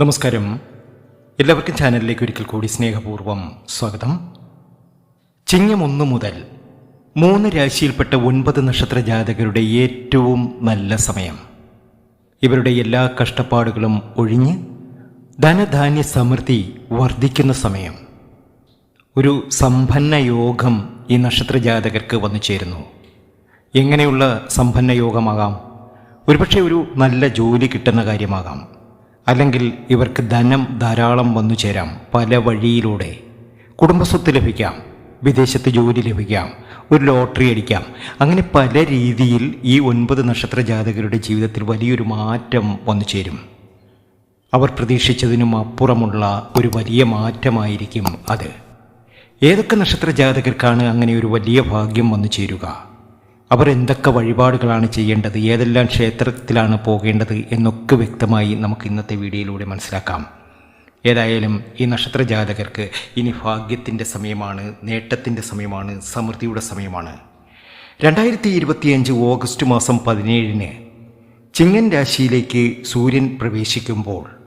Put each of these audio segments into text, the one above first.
നമസ്കാരം. എല്ലാവർക്കും ചാനലിലേക്ക് ഒരിക്കൽ കൂടി സ്നേഹപൂർവം സ്വാഗതം. ചിങ്ങം ഒന്ന് മുതൽ മൂന്ന് രാശിയിൽപ്പെട്ട ഒൻപത് നക്ഷത്ര ജാതകരുടെ ഏറ്റവും നല്ല സമയം. ഇവരുടെ എല്ലാ കഷ്ടപ്പാടുകളും ഒഴിഞ്ഞ് ധനധാന്യ സമൃദ്ധി വർദ്ധിക്കുന്ന സമയം. ഒരു സമ്പന്ന യോഗം ഈ നക്ഷത്ര ജാതകർക്ക് വന്നു ചേരുന്നു. എങ്ങനെയുള്ള സമ്പന്ന യോഗമാകാം? ഒരുപക്ഷെ ഒരു നല്ല ജോലി കിട്ടുന്ന കാര്യമാകാം. അല്ലെങ്കിൽ ഇവർക്ക് ധനം ധാരാളം വന്നു ചേരാം പല വഴിയിലൂടെ. കുടുംബസ്വത്ത് ലഭിക്കാം വിദേശത്ത് ജോലി ലഭിക്കാം ഒരു ലോട്ടറി അടിക്കാം. അങ്ങനെ പല രീതിയിൽ ഈ ഒൻപത് നക്ഷത്ര ജാതകരുടെ ജീവിതത്തിൽ വലിയൊരു മാറ്റം വന്നു ചേരും. അവർ പ്രതീക്ഷിച്ചതിനും അപ്പുറമുള്ള ഒരു വലിയ മാറ്റമായിരിക്കും അത്. ഏതൊക്കെ നക്ഷത്ര ജാതകർക്കാണ് അങ്ങനെ ഒരു വലിയ ഭാഗ്യം വന്നു ചേരുക? അവർ എന്തൊക്കെ വഴിപാടുകളാണ് ചെയ്യേണ്ടത്? ഏതെല്ലാം ക്ഷേത്രത്തിലാണ് പോകേണ്ടത്? എന്നൊക്കെ വ്യക്തമായി നമുക്ക് ഇന്നത്തെ വീഡിയോയിലൂടെ മനസ്സിലാക്കാം. ഏതായാലും ഈ നക്ഷത്ര ജാതകർക്ക് ഇനി ഭാഗ്യത്തിന്റെ സമയമാണ് നേട്ടത്തിന്റെ സമയമാണ് സമൃദ്ധിയുടെ സമയമാണ്. രണ്ടായിരത്തി ഇരുപത്തിയഞ്ച് ഓഗസ്റ്റ് മാസം പതിനേഴിന് ചിങ്ങൻ രാശിയിലേക്ക് സൂര്യൻ പ്രവേശിക്കുമ്പോൾ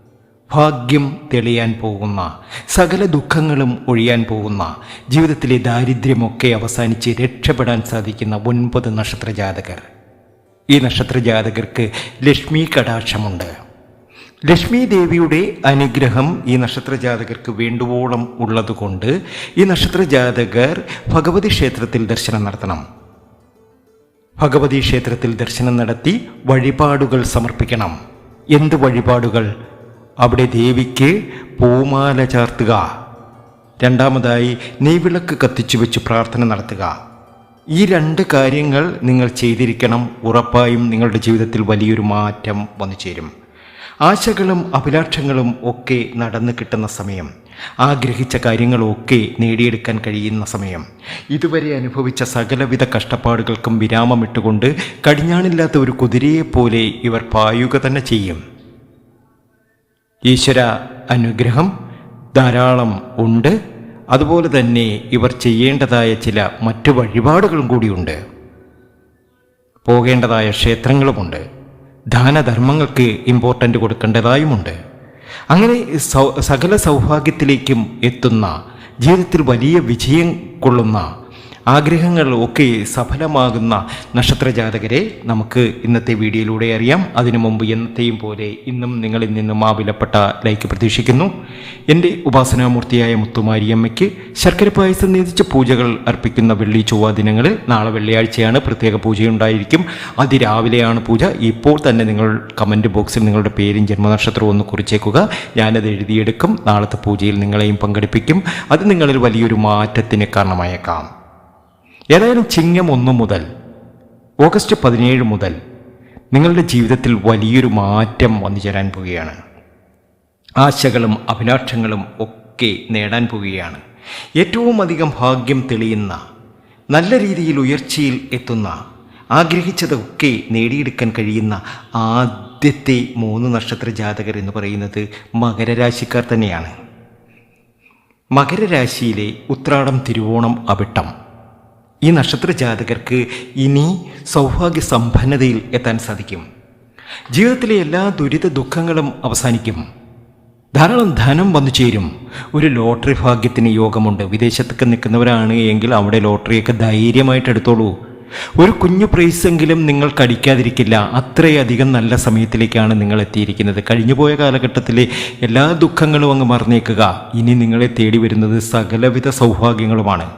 ഭാഗ്യം തെളിയാൻ പോകുന്ന സകല ദുഃഖങ്ങളും ഒഴിയാൻ പോകുന്ന ജീവിതത്തിലെ ദാരിദ്ര്യമൊക്കെ അവസാനിച്ച് രക്ഷപ്പെടാൻ സാധിക്കുന്ന ഒൻപത് നക്ഷത്ര ജാതകർ ഈ നക്ഷത്രജാതകർക്ക് ലക്ഷ്മി കടാക്ഷമുണ്ട്. ലക്ഷ്മി ദേവിയുടെ അനുഗ്രഹം ഈ നക്ഷത്രജാതകർക്ക് വേണ്ടുവോളം ഉള്ളതുകൊണ്ട് ഈ നക്ഷത്രജാതകർ ഭഗവതി ക്ഷേത്രത്തിൽ ദർശനം നടത്തണം. ഭഗവതി ക്ഷേത്രത്തിൽ ദർശനം നടത്തി വഴിപാടുകൾ സമർപ്പിക്കണം. എന്ത് വഴിപാടുകൾ? അവിടെ ദേവിക്ക് പൂമാല ചാർത്തുക. രണ്ടാമതായി നെയ്വിളക്ക് കത്തിച്ചു വെച്ച് പ്രാർത്ഥന നടത്തുക. ഈ രണ്ട് കാര്യങ്ങൾ നിങ്ങൾ ചെയ്തിരിക്കണം. ഉറപ്പായും നിങ്ങളുടെ ജീവിതത്തിൽ വലിയൊരു മാറ്റം വന്നു ചേരും. ആശകളും അഭിലാഷങ്ങളും ഒക്കെ നടന്നു കിട്ടുന്ന സമയം. ആഗ്രഹിച്ച കാര്യങ്ങളൊക്കെ നേടിയെടുക്കാൻ കഴിയുന്ന സമയം. ഇതുവരെ അനുഭവിച്ച സകലവിധ കഷ്ടപ്പാടുകൾക്കും വിരാമമിട്ടുകൊണ്ട് കടിഞ്ഞാണില്ലാത്ത ഒരു കുതിരയെപ്പോലെ ഇവർ പായുക തന്നെ ചെയ്യും. ഈശ്വര അനുഗ്രഹം ധാരാളം ഉണ്ട്. അതുപോലെ തന്നെ ഇവർ ചെയ്യേണ്ടതായ ചില മറ്റു വഴിപാടുകളും കൂടിയുണ്ട്. പോകേണ്ടതായ ക്ഷേത്രങ്ങളുമുണ്ട്. ദാനധർമ്മങ്ങൾക്ക് ഇമ്പോർട്ടന്റ് കൊടുക്കേണ്ടതായുമുണ്ട്. അങ്ങനെ സകല സൗഭാഗ്യത്തിലേക്കും എത്തുന്ന ജീവിതത്തിൽ വലിയ വിജയം കൊള്ളുന്ന ആഗ്രഹങ്ങൾ ഒക്കെ സഫലമാകുന്ന നക്ഷത്രജാതകരെ നമുക്ക് ഇന്നത്തെ വീഡിയോയിലൂടെ അറിയാം. അതിനു മുമ്പ് എന്നത്തെയും പോലെ ഇന്നും നിങ്ങളിൽ നിന്നും ആ വിലപ്പെട്ട ലൈക്ക് പ്രതീക്ഷിക്കുന്നു. എന്റെ ഉപാസനാമൂർത്തിയായ മുത്തുമാരിയമ്മയ്ക്ക് ശർക്കര പായസം നിയന്ത്രിച്ച പൂജകൾ അർപ്പിക്കുന്ന വെള്ളി ചൊവ്വ ദിനങ്ങളിൽ നാളെ വെള്ളിയാഴ്ചയാണ് പ്രത്യേക പൂജയുണ്ടായിരിക്കും. അതിരാവിലെയാണ് പൂജ. ഇപ്പോൾ തന്നെ നിങ്ങൾ കമന്റ് ബോക്സിൽ നിങ്ങളുടെ പേരും ജന്മനക്ഷത്രവും ഒന്ന് കുറിച്ചേക്കുക. ഞാനത് എഴുതിയെടുക്കും. നാളത്തെ പൂജയിൽ നിങ്ങളെയും പങ്കെടുപ്പിക്കും. അത് നിങ്ങളിൽ വലിയൊരു മാറ്റത്തിന് കാരണമായേക്കാം. ഏതായാലും ചിങ്ങം ഒന്ന് മുതൽ ഓഗസ്റ്റ് പതിനേഴ് മുതൽ നിങ്ങളുടെ ജീവിതത്തിൽ വലിയൊരു മാറ്റം വന്നു ചേരാൻ പോവുകയാണ്. ആശകളും അഭിലാഷങ്ങളും ഒക്കെ നേടാൻ പോവുകയാണ്. ഏറ്റവും അധികം ഭാഗ്യം തെളിയുന്ന നല്ല രീതിയിൽ ഉയർച്ചയിൽ എത്തുന്ന ആഗ്രഹിച്ചതൊക്കെ നേടിയെടുക്കാൻ കഴിയുന്ന ആദ്യത്തെ മൂന്ന് നക്ഷത്ര ജാതകർ എന്ന് പറയുന്നത് മകരരാശിക്കാർ തന്നെയാണ്. മകരരാശിയിലെ ഉത്രാടം തിരുവോണം അവിട്ടം. ഈ നക്ഷത്ര ജാതകർക്ക് ഇനി സൗഭാഗ്യ സമ്പന്നതയിൽ എത്താൻ സാധിക്കും. ജീവിതത്തിലെ എല്ലാ ദുരിത ദുഃഖങ്ങളും അവസാനിക്കും. ധാരാളം ധനം വന്നു ചേരും. ഒരു ലോട്ടറി ഭാഗ്യത്തിന് യോഗമുണ്ട്. വിദേശത്തൊക്കെ നിൽക്കുന്നവരാണ് എങ്കിൽ അവിടെ ലോട്ടറിയൊക്കെ ധൈര്യമായിട്ട് എടുത്തോളൂ. ഒരു കുഞ്ഞു പ്രൈസെങ്കിലും നിങ്ങൾ കടിക്കാതിരിക്കില്ല. അത്രയധികം നല്ല സമയത്തിലേക്കാണ് നിങ്ങൾ എത്തിയിരിക്കുന്നത്. കഴിഞ്ഞുപോയ കാലഘട്ടത്തിലെ എല്ലാ ദുഃഖങ്ങളും അങ്ങ് മറന്നേക്കുക. ഇനി നിങ്ങളെ തേടി വരുന്നത് സകലവിധ സൗഭാഗ്യങ്ങളുമാണ്.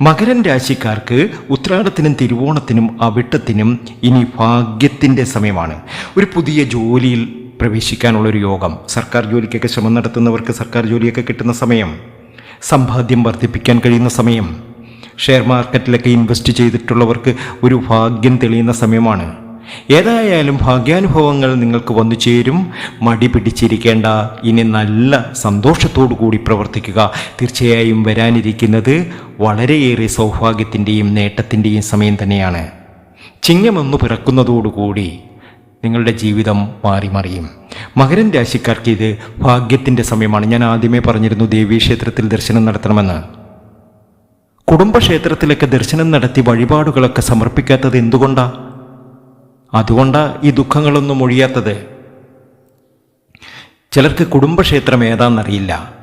മകരൻ രാശിക്കാർക്ക് ഉത്രാടത്തിനും തിരുവോണത്തിനും അവിട്ടത്തിനും ഇനി ഭാഗ്യത്തിന്റെ സമയമാണ്. ഒരു പുതിയ ജോലിയിൽ പ്രവേശിക്കാനുള്ളൊരു യോഗം. സർക്കാർ ജോലിക്കൊക്കെ ശ്രമം നടത്തുന്നവർക്ക് സർക്കാർ ജോലിയൊക്കെ കിട്ടുന്ന സമയം. സമ്പാദ്യം വർദ്ധിപ്പിക്കാൻ കഴിയുന്ന സമയം. ഷെയർ മാർക്കറ്റിലൊക്കെ ഇൻവെസ്റ്റ് ചെയ്തിട്ടുള്ളവർക്ക് ഒരു ഭാഗ്യം തെളിയുന്ന സമയമാണ്. ഏതായാലും ഭാഗ്യാനുഭവങ്ങൾ നിങ്ങൾക്ക് വന്നു ചേരും. മടി പിടിച്ചിരിക്കേണ്ട. ഇനി നല്ല സന്തോഷത്തോടു കൂടി പ്രവർത്തിക്കുക. തീർച്ചയായും വരാനിരിക്കുന്നത് വളരെയേറെ സൗഭാഗ്യത്തിന്റെയും നേട്ടത്തിന്റെയും സമയം തന്നെയാണ്. ചിങ്ങമൊന്ന് പിറക്കുന്നതോടുകൂടി നിങ്ങളുടെ ജീവിതം മാറി മറിയും. മകരൻ രാശിക്കാർക്ക് ഇത് ഭാഗ്യത്തിന്റെ സമയമാണ്. ഞാൻ ആദ്യമേ പറഞ്ഞിരുന്നു ദേവീക്ഷേത്രത്തിൽ ദർശനം നടത്തണമെന്ന്. കുടുംബക്ഷേത്രത്തിലൊക്കെ ദർശനം നടത്തി വഴിപാടുകളൊക്കെ സമർപ്പിക്കാത്തത് എന്തുകൊണ്ടാ? അതുകൊണ്ടാ ഈ ദുഃഖങ്ങളൊന്നും ഒഴിയാത്തത്. ചിലർക്ക് കുടുംബക്ഷേത്രം ഏതാണെന്നറിയില്ല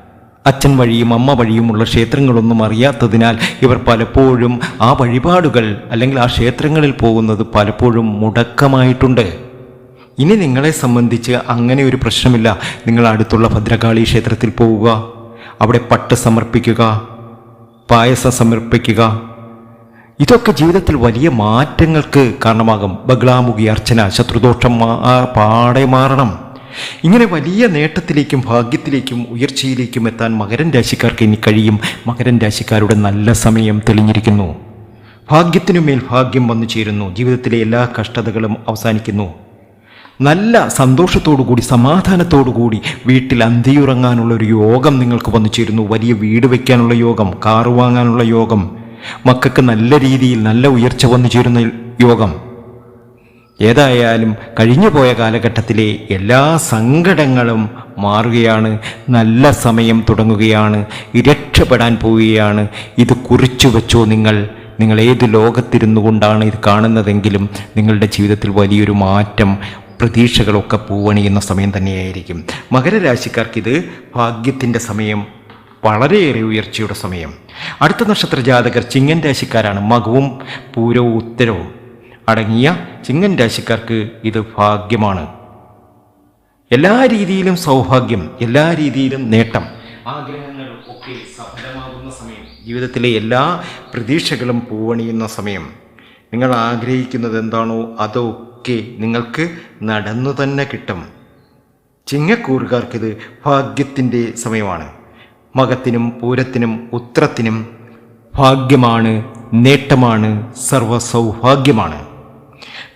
അച്ഛൻ വഴിയും അമ്മ വഴിയുമുള്ള ക്ഷേത്രങ്ങളൊന്നും അറിയാത്തതിനാൽ ഇവർ പലപ്പോഴും ആ വഴിപാടുകൾ അല്ലെങ്കിൽ ആ ക്ഷേത്രങ്ങളിൽ പോകുന്നത് പലപ്പോഴും മുടക്കമായിട്ടുണ്ട്. ഇനി നിങ്ങളെ സംബന്ധിച്ച് അങ്ങനെ ഒരു പ്രശ്നമില്ല. നിങ്ങൾ അടുത്തുള്ള ഭദ്രകാളി ക്ഷേത്രത്തിൽ പോവുക. അവിടെ പട്ട് സമർപ്പിക്കുക. പായസം സമർപ്പിക്കുക. ഇതൊക്കെ ജീവിതത്തിൽ വലിയ മാറ്റങ്ങൾക്ക് കാരണമാകും. ബഗ്ലാമുഖി അർച്ചന ശത്രുദോഷം പാടെ മാറണം. ഇങ്ങനെ വലിയ നേട്ടത്തിലേക്കും ഭാഗ്യത്തിലേക്കും ഉയർച്ചയിലേക്കും എത്താൻ മകരൻ രാശിക്കാർക്ക് ഇനി കഴിയും. മകരൻ രാശിക്കാരുടെ നല്ല സമയം തെളിഞ്ഞിരിക്കുന്നു. ഭാഗ്യത്തിനുമേൽ ഭാഗ്യം വന്നു ചേരുന്നു. ജീവിതത്തിലെ എല്ലാ കഷ്ടതകളും അവസാനിക്കുന്നു. നല്ല സന്തോഷത്തോടുകൂടി സമാധാനത്തോടുകൂടി വീട്ടിൽ അന്തിയുറങ്ങാനുള്ള ഒരു യോഗം നിങ്ങൾക്ക് വന്നു ചേരുന്നു. വലിയ വീട് വയ്ക്കാനുള്ള യോഗം കാറ് വാങ്ങാനുള്ള യോഗം. മക്കൾക്ക് നല്ല രീതിയിൽ നല്ല ഉയർച്ച വന്നു ചേരുന്ന യോഗം. ഏതായാലും കഴിഞ്ഞുപോയ കാലഘട്ടത്തിലെ എല്ലാ സങ്കടങ്ങളും മാറുകയാണ് നല്ല സമയം തുടങ്ങുകയാണ് രക്ഷപ്പെടാൻ പോവുകയാണ്. ഇത് കുറിച്ചു വെച്ചോ നിങ്ങൾ? നിങ്ങൾ ഏത് ലോകത്തിരുന്നു കൊണ്ടാണ് ഇത് കാണുന്നതെങ്കിലും നിങ്ങളുടെ ജീവിതത്തിൽ വലിയൊരു മാറ്റം പ്രതീക്ഷകളൊക്കെ പൂവണിയുന്ന സമയം തന്നെയായിരിക്കും. മകരരാശിക്കാർക്കിത് ഭാഗ്യത്തിന്റെ സമയം വളരെയേറെ ഉയർച്ചയുടെ സമയം. അടുത്ത നക്ഷത്ര ജാതകർ ചിങ്ങൻ രാശിക്കാരാണ്. മകവും പൂരവും ഉത്തരവും അടങ്ങിയ ചിങ്ങൻ രാശിക്കാർക്ക് ഇത് ഭാഗ്യമാണ്. എല്ലാ രീതിയിലും സൗഭാഗ്യം എല്ലാ രീതിയിലും നേട്ടം ആഗ്രഹങ്ങൾ ഒക്കെ സഫലമാകുന്ന സമയം ജീവിതത്തിലെ എല്ലാ പ്രതീക്ഷകളും പൂവണിയുന്ന സമയം. നിങ്ങൾ ആഗ്രഹിക്കുന്നത് എന്താണോ അതൊക്കെ നിങ്ങൾക്ക് നടന്നു തന്നെ കിട്ടും. ചിങ്ങക്കൂറുകാർക്കിത് ഭാഗ്യത്തിന്റെ സമയമാണ്. മകത്തിനും പൂരത്തിനും ഉത്രത്തിനും ഭാഗ്യമാണ് നേട്ടമാണ് സർവസൗഭാഗ്യമാണ്.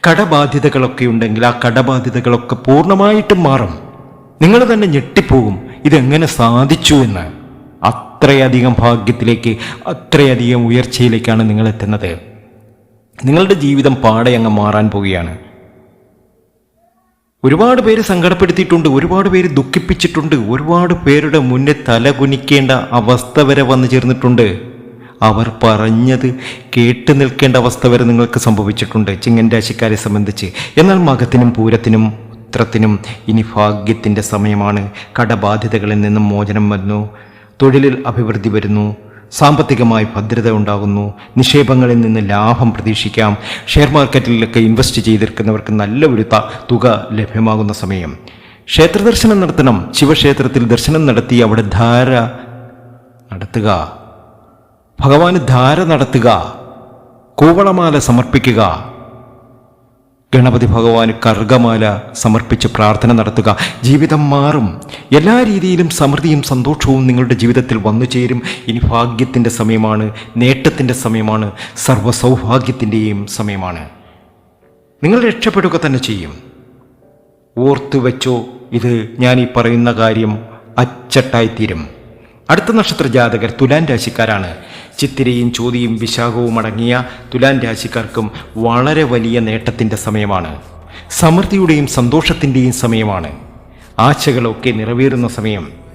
കടബാധ്യതകളൊക്കെ ഉണ്ടെങ്കിൽ ആ കടബാധ്യതകളൊക്കെ പൂർണമായിട്ടും മാറും. നിങ്ങൾ തന്നെ ഞെട്ടിപ്പോകും ഇതെങ്ങനെ സാധിച്ചു എന്ന്. അത്രയധികം ഭാഗ്യത്തിലേക്ക് അത്രയധികം ഉയർച്ചയിലേക്കാണ് നിങ്ങൾ എത്തുന്നത്. നിങ്ങളുടെ ജീവിതം പാടെ അങ്ങ് മാറാൻ പോവുകയാണ്. ഒരുപാട് പേര് സങ്കടപ്പെടുത്തിയിട്ടുണ്ട് ഒരുപാട് പേര് ദുഃഖിപ്പിച്ചിട്ടുണ്ട് ഒരുപാട് പേരുടെ മുന്നേ തല കുനിക്കേണ്ട അവസ്ഥ വരെ വന്നു ചേർന്നിട്ടുണ്ട്. അവർ പറഞ്ഞത് കേട്ട് നിൽക്കേണ്ട അവസ്ഥ വരെ നിങ്ങൾക്ക് സംഭവിച്ചിട്ടുണ്ട് ചിങ്ങൻ രാശിക്കാരെ സംബന്ധിച്ച്. എന്നാൽ മകത്തിനും പൂരത്തിനും ഉത്രത്തിനും ഇനി ഭാഗ്യത്തിന്റെ സമയമാണ്. കടബാധ്യതകളിൽ നിന്നും മോചനം വന്നു തൊഴിലിൽ അഭിവൃദ്ധി വരുന്നു സാമ്പത്തികമായി ഭദ്രത ഉണ്ടാകുന്നു. നിക്ഷേപങ്ങളിൽ നിന്ന് ലാഭം പ്രതീക്ഷിക്കാം. ഷെയർ മാർക്കറ്റിലൊക്കെ ഇൻവെസ്റ്റ് ചെയ്തിരിക്കുന്നവർക്ക് നല്ല ഒരു തുക ലഭ്യമാകുന്ന സമയം. ക്ഷേത്ര ദർശനം നടത്തണം. ശിവക്ഷേത്രത്തിൽ ദർശനം നടത്തി അവിടെ ധാര നടത്തുക. ഭഗവാന് ധാര നടത്തുക. കൂവളമാല സമർപ്പിക്കുക. ഗണപതി ഭഗവാന് കർഗമാല സമർപ്പിച്ച് പ്രാർത്ഥന നടത്തുക. ജീവിതം മാറും. എല്ലാ രീതിയിലും സമൃദ്ധിയും സന്തോഷവും നിങ്ങളുടെ ജീവിതത്തിൽ വന്നു ചേരും. ഇനി ഭാഗ്യത്തിന്റെ സമയമാണ് നേട്ടത്തിന്റെ സമയമാണ് സർവ സൗഭാഗ്യത്തിന്റെയും സമയമാണ്. നിങ്ങൾ രക്ഷപ്പെടുക തന്നെ ചെയ്യും. ഓർത്തു വെച്ചോ ഇത് ഞാൻ ഈ പറയുന്ന കാര്യം അച്ചട്ടായിത്തീരും. അടുത്ത നക്ഷത്ര ജാതകർ തുലാൻ രാശിക്കാരാണ്. ചിത്തിരയും ചോതിയും വിശാഖവും അടങ്ങിയ തുലാൻ രാശിക്കാർക്കും വളരെ വലിയ നേട്ടത്തിന്റെ സമയമാണ്. സമൃദ്ധിയുടെയും സന്തോഷത്തിന്റെയും സമയമാണ്. ആശകളൊക്കെ നിറവേറുന്ന സമയം.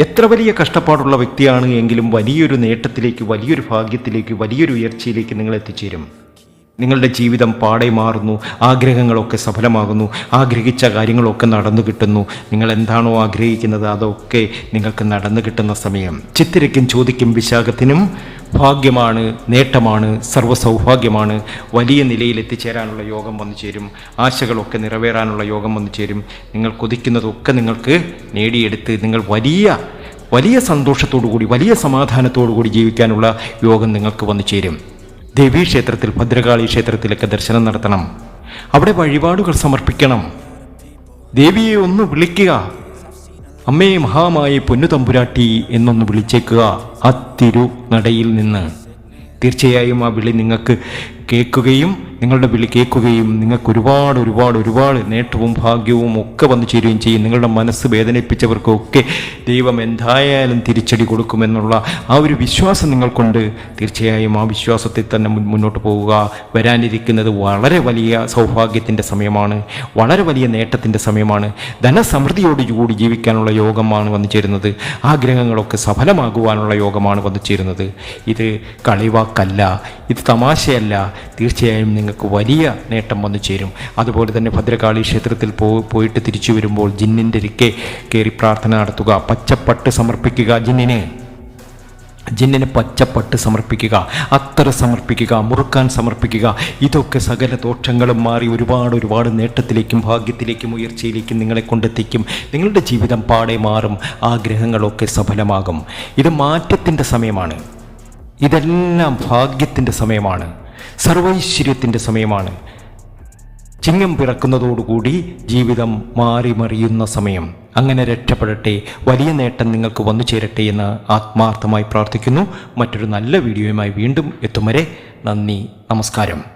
എത്ര വലിയ കഷ്ടപ്പാടുള്ള വ്യക്തിയാണ് എങ്കിലും വലിയൊരു നേട്ടത്തിലേക്ക് വലിയൊരു ഭാഗ്യത്തിലേക്ക് വലിയൊരു ഉയർച്ചയിലേക്ക് നിങ്ങൾ എത്തിച്ചേരും നിങ്ങളുടെ ജീവിതം പാടെ മാറുന്നു. ആഗ്രഹങ്ങളൊക്കെ സഫലമാകുന്നു. ആഗ്രഹിച്ച കാര്യങ്ങളൊക്കെ നടന്നു കിട്ടുന്നു. നിങ്ങൾ എന്താണോ ആഗ്രഹിക്കുന്നത് അതൊക്കെ നിങ്ങൾക്ക് നടന്നു കിട്ടുന്ന സമയം. ചിത്തിരയ്ക്കും ചോദിക്കും വിശാഖത്തിനും ഭാഗ്യമാണ് നേട്ടമാണ് സർവസൗഭാഗ്യമാണ്. വലിയ നിലയിൽ എത്തിച്ചേരാനുള്ള യോഗം വന്നു ചേരും. ആശകളൊക്കെ നിറവേറാനുള്ള യോഗം വന്നു ചേരും. നിങ്ങൾ കൊതിക്കുന്നതൊക്കെ നിങ്ങൾക്ക് നേടിയെടുത്ത് നിങ്ങൾ വലിയ വലിയ സന്തോഷത്തോടു കൂടി വലിയ സമാധാനത്തോടു കൂടി ജീവിക്കാനുള്ള യോഗം നിങ്ങൾക്ക് വന്നു ചേരും. ദേവീക്ഷേത്രത്തിൽ ഭദ്രകാളി ക്ഷേത്രത്തിലൊക്കെ ദർശനം നടത്തണം. അവിടെ വഴിപാടുകൾ സമർപ്പിക്കണം. ദേവിയെ ഒന്ന് വിളിക്കുക. അമ്മേ മഹാമായി പൊന്നു തമ്പുരാട്ടി എന്നൊന്ന് വിളിച്ചേക്കുക. ആ തിരു നടയിൽ നിന്ന്. തീർച്ചയായും ആ വിളി നിങ്ങൾക്ക് കേൾക്കുകയും നിങ്ങളുടെ വിളി കേൾക്കുകയും നിങ്ങൾക്ക് ഒരുപാട് ഒരുപാട് ഒരുപാട് നേട്ടവും ഭാഗ്യവും ഒക്കെ വന്നു ചേരുകയും ചെയ്യും. നിങ്ങളുടെ മനസ്സ് വേദനിപ്പിച്ചവർക്കൊക്കെ ദൈവം എന്തായാലും തിരിച്ചടി കൊടുക്കുമെന്നുള്ള ആ ഒരു വിശ്വാസം നിങ്ങൾക്കുണ്ട്. തീർച്ചയായും ആ വിശ്വാസത്തിൽ തന്നെ മുന്നോട്ട് പോവുക. വരാനിരിക്കുന്നത് വളരെ വലിയ സൗഭാഗ്യത്തിന്റെ സമയമാണ്. വളരെ വലിയ നേട്ടത്തിന്റെ സമയമാണ്. ധനസമൃദ്ധിയോടുകൂടി ജീവിക്കാനുള്ള യോഗമാണ് വന്നു ചേരുന്നത്. ആഗ്രഹങ്ങളൊക്കെ സഫലമാകുവാനുള്ള യോഗമാണ് വന്നു ചേരുന്നത്. ഇത് കളിവാക്കല്ല ഇത് തമാശയല്ല. തീർച്ചയായും നിങ്ങൾക്ക് നിങ്ങൾക്ക് വലിയ നേട്ടം വന്നു ചേരും. അതുപോലെ തന്നെ ഭദ്രകാളി ക്ഷേത്രത്തിൽ പോയിട്ട് തിരിച്ചു വരുമ്പോൾ ജിന്നിന്റെ ഇരിക്കെ കയറി പ്രാർത്ഥന നടത്തുക. പച്ചപ്പട്ട് സമർപ്പിക്കുക ജിന്നിനെ. ജിന്നിന് പച്ചപ്പട്ട് സമർപ്പിക്കുക അത്തറ സമർപ്പിക്കുക മുറുക്കാൻ സമർപ്പിക്കുക. ഇതൊക്കെ സകല ദോഷങ്ങളും മാറി ഒരുപാട് ഒരുപാട് നേട്ടത്തിലേക്കും ഭാഗ്യത്തിലേക്കും ഉയർച്ചയിലേക്കും നിങ്ങളെ കൊണ്ടെത്തിക്കും. നിങ്ങളുടെ ജീവിതം പാടെ മാറും ആഗ്രഹങ്ങളൊക്കെ സഫലമാകും. ഇത് മാറ്റത്തിന്റെ സമയമാണ്. ഇതെല്ലാം ഭാഗ്യത്തിന്റെ സമയമാണ്. സർവൈശ്വര്യത്തിന്റെ സമയമാണ്. ചിങ്ങം പിറക്കുന്നതോടുകൂടി ജീവിതം മാറി മറിയുന്ന സമയം. അങ്ങനെ രക്ഷപ്പെടട്ടെ വലിയ നേട്ടം നിങ്ങൾക്ക് വന്നു ചേരട്ടെ എന്ന് ആത്മാർത്ഥമായി പ്രാർത്ഥിക്കുന്നു. മറ്റൊരു നല്ല വീഡിയോയുമായി വീണ്ടും എത്തും വരെ നന്ദി നമസ്കാരം.